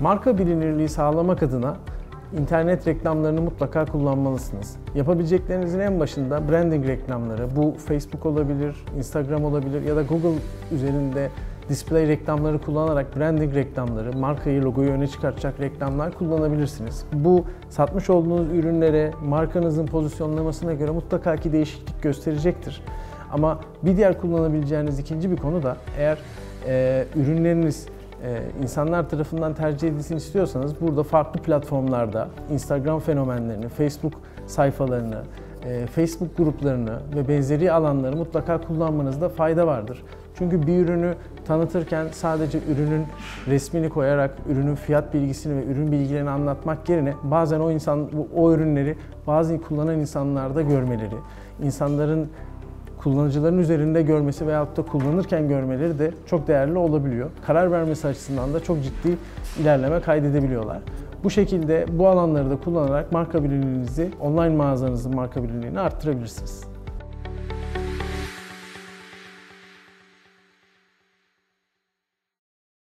Marka bilinirliği sağlamak adına internet reklamlarını mutlaka kullanmalısınız. Yapabileceklerinizin en başında branding reklamları. Bu Facebook olabilir, Instagram olabilir ya da Google üzerinde display reklamları kullanarak branding reklamları, markayı, logoyu öne çıkartacak reklamlar kullanabilirsiniz. Bu satmış olduğunuz ürünlere, markanızın pozisyonlamasına göre mutlaka ki değişiklik gösterecektir. Ama bir diğer kullanabileceğiniz ikinci bir konu da eğer e, ürünleriniz insanlar tarafından tercih edilsin istiyorsanız burada farklı platformlarda Instagram fenomenlerini, Facebook sayfalarını, e, Facebook gruplarını ve benzeri alanları mutlaka kullanmanızda fayda vardır. Çünkü bir ürünü tanıtırken sadece ürünün resmini koyarak ürünün fiyat bilgisini ve ürün bilgilerini anlatmak yerine bazen o insan o ürünleri bazı kullanan insanlarda görmeleri, insanların kullanıcıların üzerinde görmesi veyahut da kullanırken görmeleri de çok değerli olabiliyor. Karar vermesi açısından da çok ciddi ilerleme kaydedebiliyorlar. Bu şekilde bu alanları da kullanarak marka bilinirliğinizi, online mağazanızın marka bilinirliğini arttırabilirsiniz.